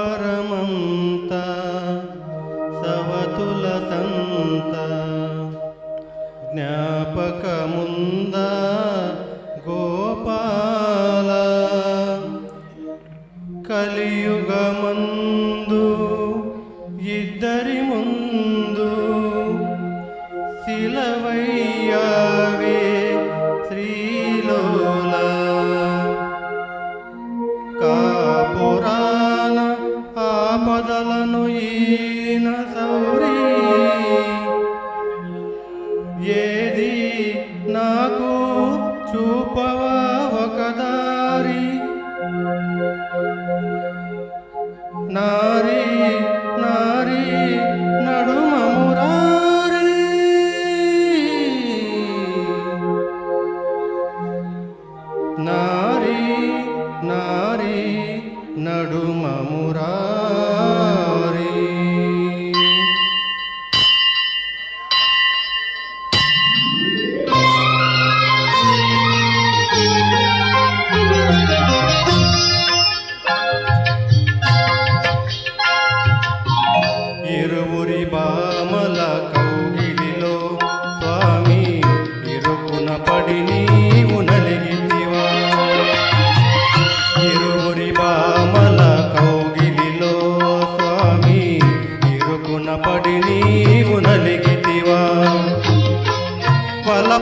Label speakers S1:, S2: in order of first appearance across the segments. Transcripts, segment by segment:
S1: ద్వాపరమంత సవతులతంత జ్ఞాపకముంద గోపాల కలియు مدلنين ثوري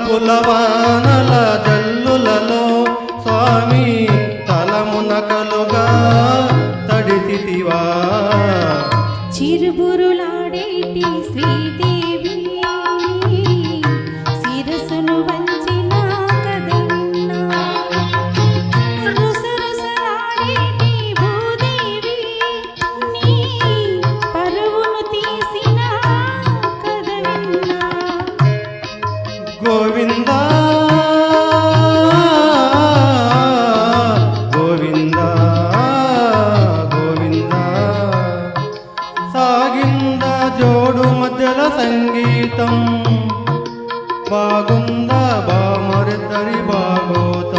S1: పులవానల జల్లులలో స్వామి తలమునకలుగా తడితివా
S2: చిరుబురులాడేటి శ్రీ
S1: గోవిందా గోవిందా గోవిందా. సాగింద జోడు మధ్యల సంగీతం బాగుందా బామరిద్దరి బాగోత.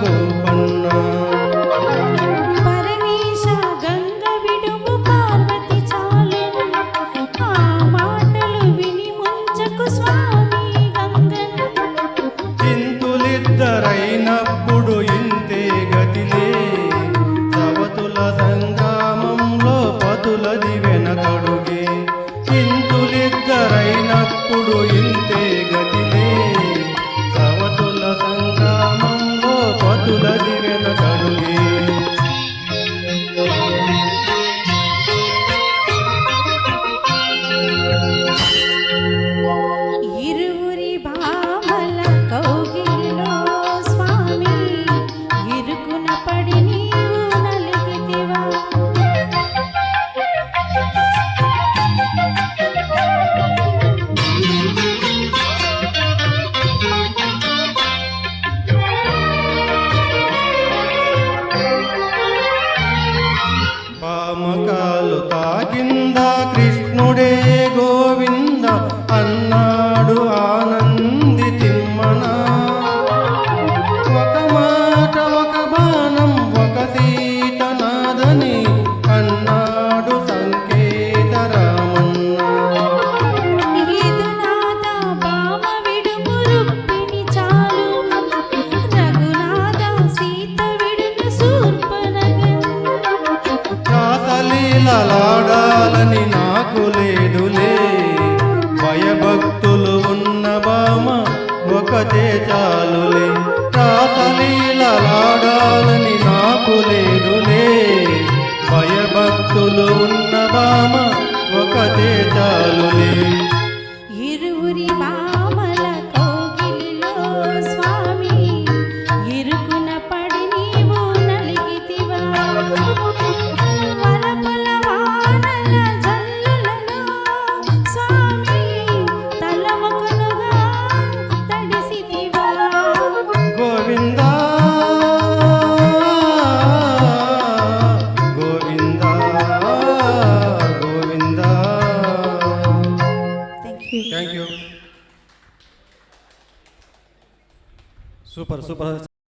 S1: గోపన్న.
S2: పరమేశ గంగ విడుము పార్వతి చాలెను. ఆ మాటలు విని ముంచకు
S1: ఇంతే గతిలే. ఇంతే
S2: గతి
S1: పామకాలు తాకింద కృష్ణుడే గోవింద అన్నాడు ఆనంది తిమ్మన. ఒక మాట ఒక బాణం
S3: চললে super.